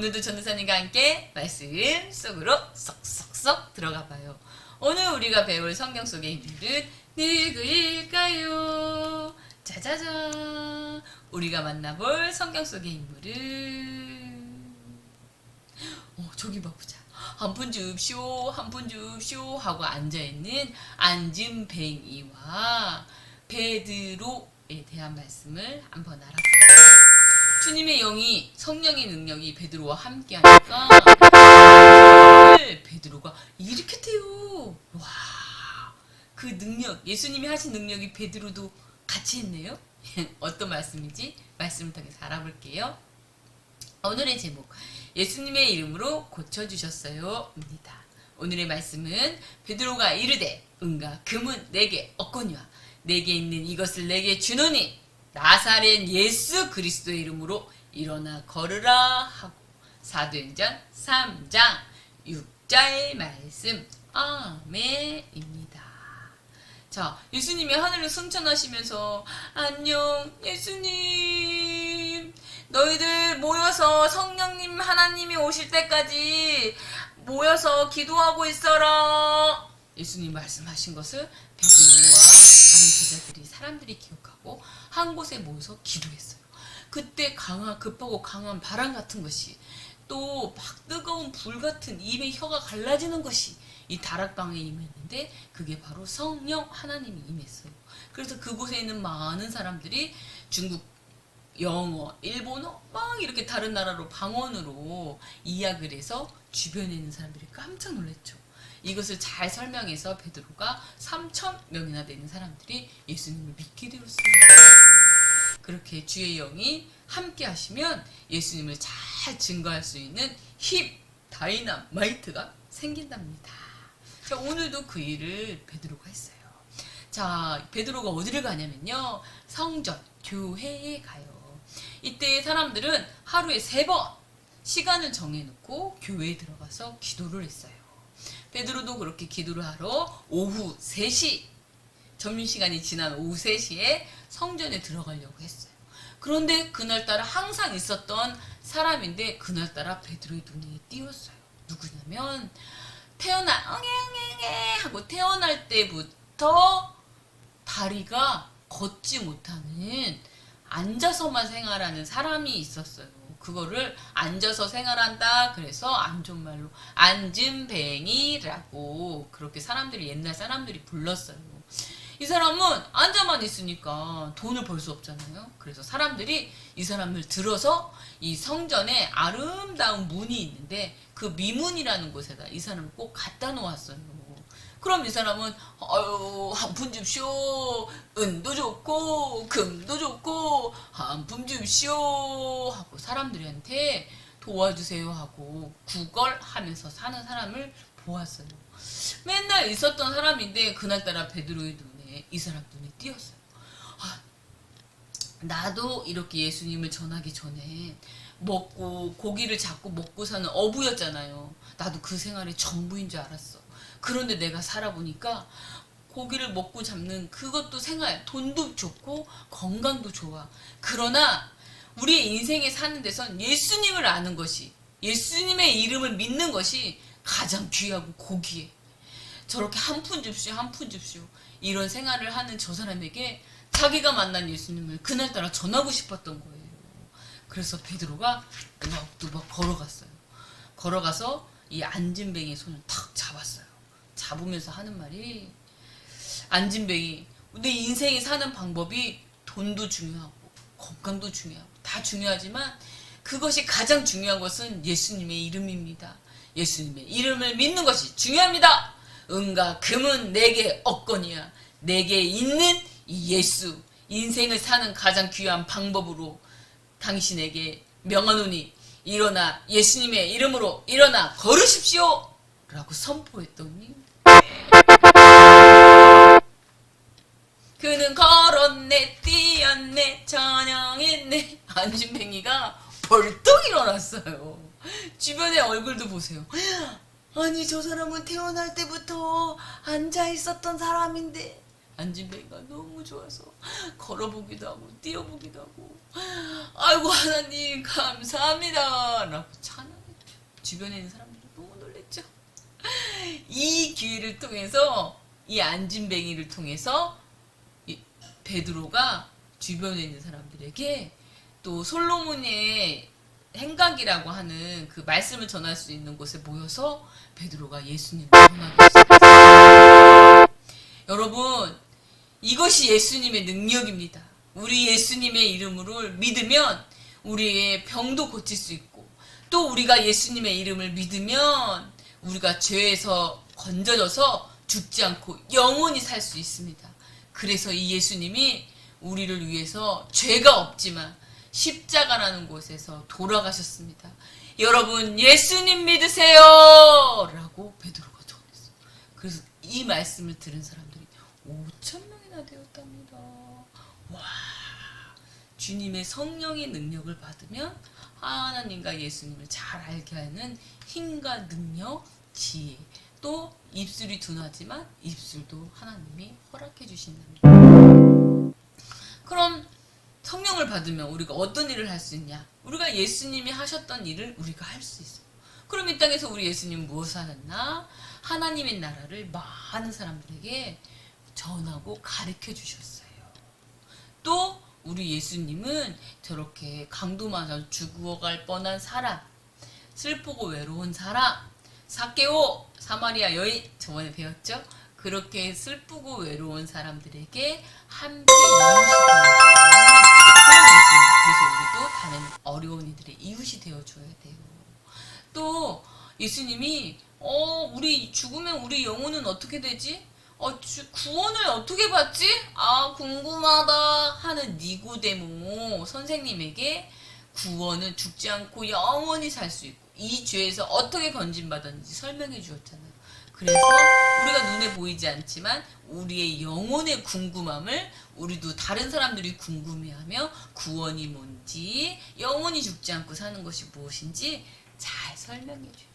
오늘도 전도사님과 함께 말씀 속으로 쏙쏙쏙 들어가 봐요. 오늘 우리가 배울 성경 속의 인물은 누구일까요? 짜자잔. 우리가 만나볼 성경 속의 인물은 어, 저기 봐보자. 한 푼 줍쇼, 한 푼 줍쇼 하고 앉아있는 안진뱅이와 베드로에 대한 말씀을 한번 알아볼게요. 주님의 영이 성령의 능력이 베드로와 함께 하니까 베드로가 이렇게 돼요. 와, 그 능력, 예수님이 하신 능력이 베드로도 같이 했네요. 어떤 말씀인지 말씀을 통해서 알아볼게요. 오늘의 제목 예수님의 이름으로 고쳐주셨어요 입니다. 오늘의 말씀은 베드로가 이르되 은과 금은 내게 없거니와 내게 있는 이것을 내게 주노니 나사렛 예수 그리스도의 이름으로 일어나 걸으라 하고 사도행전 3장 6절 말씀 아멘입니다. 자, 예수님이 하늘을 승천하시면서 안녕 예수님 너희들 모여서 성령님 하나님이 오실 때까지 모여서 기도하고 있어라. 예수님 말씀하신 것을 베드로와 다른 제자들이 사람들이 기억하고 한 곳에 모여서 기도했어요. 그때 강한 급하고 강한 바람 같은 것이 또 막 뜨거운 불 같은 입의 혀가 갈라지는 것이 이 다락방에 임했는데 그게 바로 성령 하나님이 임했어요. 그래서 그곳에 있는 많은 사람들이 중국 영어, 일본어 막 이렇게 다른 나라로 방언으로 이야기를 해서 주변에 있는 사람들이 깜짝 놀랐죠. 이것을 잘 설명해서 베드로가 3천 명이나 되는 사람들이 예수님을 믿게 되었습니다. 그렇게 주의 영이 함께 하시면 예수님을 잘 증거할 수 있는 힘, 다이나마이트가 생긴답니다. 자, 오늘도 그 일을 베드로가 했어요. 자, 베드로가 어디를 가냐면요. 성전, 교회에 가요. 이때 사람들은 하루에 세 번 시간을 정해놓고 교회에 들어가서 기도를 했어요. 베드로도 그렇게 기도를 하러 오후 3시, 점심시간이 지난 오후 3시에 성전에 들어가려고 했어요. 그런데 그날따라 항상 있었던 사람인데 그날따라 베드로의 눈에 띄었어요. 누구냐면 태어나 엉engengeng 하고 태어날 때부터 다리가 걷지 못하는 앉아서만 생활하는 사람이 있었어요. 그거를 앉아서 생활한다. 그래서 안존말로 앉은뱅이라고 그렇게 사람들이 옛날 사람들이 불렀어요. 이 사람은 앉아만 있으니까 돈을 벌 수 없잖아요. 그래서 사람들이 이 사람을 들어서 이 성전에 아름다운 문이 있는데 그 미문이라는 곳에다 이 사람을 꼭 갖다 놓았어요. 그럼 이 사람은 아유 한푼 줍쇼 은도 좋고 금도 좋고 한푼 줍쇼 하고 사람들한테 도와주세요 하고 구걸하면서 사는 사람을 보았어요. 맨날 있었던 사람인데 그날따라 베드로의 눈에 이 사람 눈에 띄었어요. 아, 나도 이렇게 예수님을 전하기 전에 먹고 고기를 잡고 먹고 사는 어부였잖아요. 나도 그 생활이 전부인 줄 알았어. 그런데 내가 살아보니까 고기를 먹고 잡는 그것도 생활, 돈도 좋고 건강도 좋아. 그러나 우리의 인생에 사는 데선 예수님을 아는 것이, 예수님의 이름을 믿는 것이 가장 귀하고 고귀해. 저렇게 한 푼 줍쇼, 한푼 줍쇼. 이런 생활을 하는 저 사람에게 자기가 만난 예수님을 그날따라 전하고 싶었던 거예요. 그래서 베드로가 뚜벅뚜벅 걸어갔어요. 걸어가서 이 안진뱅이의 손을 탁 잡았어요. 잡으면서 하는 말이 안진뱅이 내 인생에 사는 방법이 돈도 중요하고 건강도 중요하고 다 중요하지만 그것이 가장 중요한 것은 예수님의 이름입니다. 예수님의 이름을 믿는 것이 중요합니다. 은과 금은 내게 없거니와 내게 있는 이 예수 인생을 사는 가장 귀한 방법으로 당신에게 명하노니 일어나 예수님의 이름으로 일어나 걸으십시오 라고 선포했더니 그는 걸었네 뛰었네 전영했네. 안진뱅이가 벌떡 일어났어요. 주변의 얼굴도 보세요. 아니 저 사람은 태어날 때부터 앉아 있었던 사람인데. 안진뱅이가 너무 좋아서 걸어보기도 하고 뛰어보기도 하고. 아이고 하나님 감사합니다. 라고 찬양 주변에 있는 놀랬죠. 이 기회를 통해서 이 안진뱅이를 통해서 이 베드로가 주변에 있는 사람들에게 또 솔로몬의 행각이라고 하는 그 말씀을 전할 수 있는 곳에 모여서 베드로가 예수님을 전하기 시작했어요. 여러분, 이것이 예수님의 능력입니다. 우리 예수님의 이름을 믿으면 우리의 병도 고칠 수 있고 또 우리가 예수님의 이름을 믿으면 우리가 죄에서 건져져서 죽지 않고 영원히 살 수 있습니다. 그래서 이 예수님이 우리를 위해서 죄가 없지만 십자가라는 곳에서 돌아가셨습니다. 여러분 예수님 믿으세요! 라고 베드로가 전했어요. 그래서 이 말씀을 들은 사람들이 5천 명이나 되었답니다. 와, 주님의 성령의 능력을 받으면 하나님과 예수님을 잘 알게 하는 힘과 능력, 지혜, 또 입술이 둔하지만 입술도 하나님이 허락해 주신답니다. 그럼 성령을 받으면 우리가 어떤 일을 할 수 있냐? 우리가 예수님이 하셨던 일을 우리가 할 수 있어요. 그럼 이 땅에서 우리 예수님 무엇을 하셨나? 하나님의 나라를 많은 사람들에게 전하고 가르쳐 주셨어요. 또 우리 예수님은 저렇게 강도마저 죽어갈 뻔한 사람, 슬프고 외로운 사람, 사케오 사마리아 여인 저번에 배웠죠? 그렇게 슬프고 외로운 사람들에게 함께 이웃이 예수님. 그래서 우리도 다른 어려운 이들의 이웃이 되어줘야 돼요. 또 예수님이 어 우리 죽으면 우리 영혼은 어떻게 되지? 어 주- 구원을 어떻게 받지? 아 궁금하다 하는 니고데모 선생님에게 구원은 죽지 않고 영원히 살 수 있고 이 죄에서 어떻게 건진받았는지 설명해 주었잖아요. 그래서 우리가 눈에 보이지 않지만 우리의 영혼의 궁금함을 우리도 다른 사람들이 궁금해하며 구원이 뭔지 영원히 죽지 않고 사는 것이 무엇인지 잘 설명해 줘요.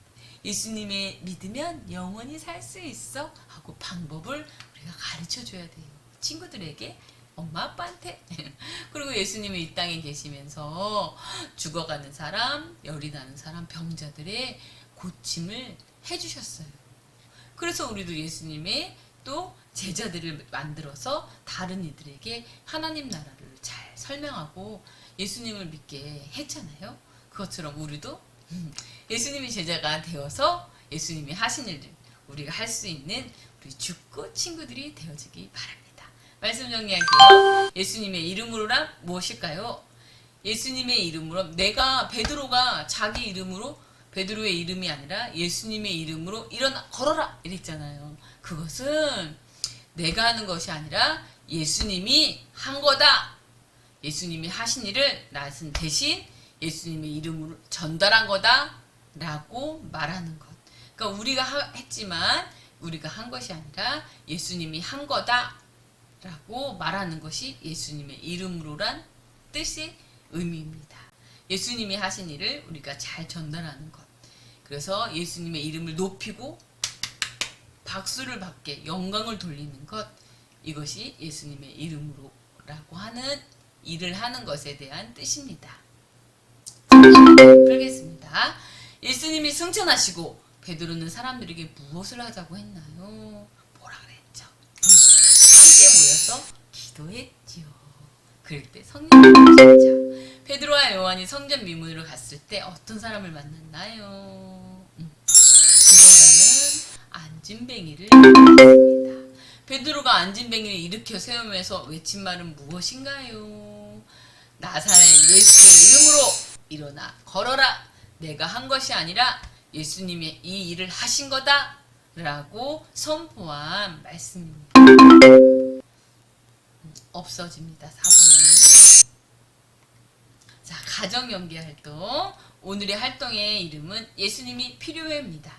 예수님의 믿으면 영원히 살 수 있어 하고 방법을 우리가 가르쳐 줘야 돼요. 친구들에게 엄마 아빠한테 그리고 예수님이 이 땅에 계시면서 죽어가는 사람, 열이 나는 사람, 병자들의 고침을 해주셨어요. 그래서 우리도 예수님의 또 제자들을 만들어서 다른 이들에게 하나님 나라를 잘 설명하고 예수님을 믿게 했잖아요. 그것처럼 우리도 음, 예수님의 제자가 되어서 예수님이 하신 일을 우리가 할 수 있는 우리 죽고 친구들이 되어지기 바랍니다. 말씀 정리할게요. 예수님의 이름으로란 무엇일까요? 예수님의 이름으로 내가 베드로가 자기 이름으로 베드로의 이름이 아니라 예수님의 이름으로 일어나 걸어라 이랬잖아요. 그것은 내가 하는 것이 아니라 예수님이 한 거다. 예수님이 하신 일을 나는 대신 예수님의 이름으로 전달한 거다 라고 말하는 것. 그러니까 우리가 하- 했지만 우리가 한 것이 아니라 예수님이 한 거다 라고 말하는 것이 예수님의 이름으로란 뜻의 의미입니다. 예수님이 하신 일을 우리가 잘 전달하는 것. 그래서 예수님의 이름을 높이고 박수를 받게 영광을 돌리는 것. 이것이 예수님의 이름으로라고 하는 일을 하는 것에 대한 뜻입니다. 풀겠습니다. 예수님이 승천하시고 베드로는 사람들에게 무엇을 하자고 했나요? 뭐라 그랬죠? 함께 모여서 기도했지요. 그럴 때 성령이 오셨죠. 베드로와 요한이 성전 미문으로 갔을 때 어떤 사람을 만났나요? 음, 그거라는 안진뱅이를 만났습니다. 베드로가 안진뱅이를 일으켜 세우면서 외친 말은 무엇인가요? 나사렛 예수의 이름으로 일어나 걸어라. 내가 한 것이 아니라 예수님이 이 일을 하신 거다. 라고 선포한 말씀입니다. 없어집니다. 4번은. 자, 가정 연계 활동. 오늘의 활동의 이름은 예수님이 필요해입니다.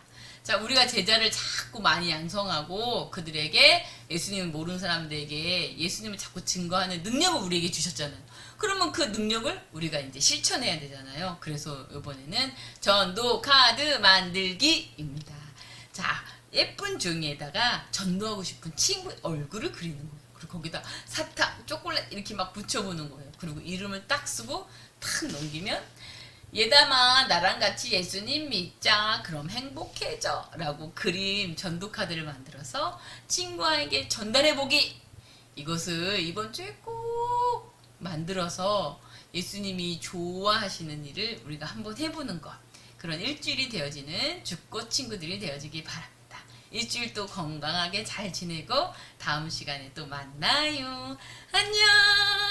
자, 우리가 제자를 자꾸 많이 양성하고 그들에게 예수님을 모르는 사람들에게 예수님을 자꾸 증거하는 능력을 우리에게 주셨잖아요. 그러면 그 능력을 우리가 이제 실천해야 되잖아요. 그래서 이번에는 전도 카드 만들기입니다. 자, 예쁜 종이에다가 전도하고 싶은 친구 얼굴을 그리는 거예요. 그리고 거기다 사탕, 초콜릿 이렇게 막 붙여보는 거예요. 그리고 이름을 딱 쓰고 탁 넘기면 예담아 나랑 같이 예수님 믿자 그럼 행복해져 라고 그림 전도카드를 만들어서 친구에게 전달해보기 이것을 이번 주에 꼭 만들어서 예수님이 좋아하시는 일을 우리가 한번 해보는 것 그런 일주일이 되어지는 죽고 친구들이 되어지기 바랍니다. 일주일 또 건강하게 잘 지내고 다음 시간에 또 만나요. 안녕.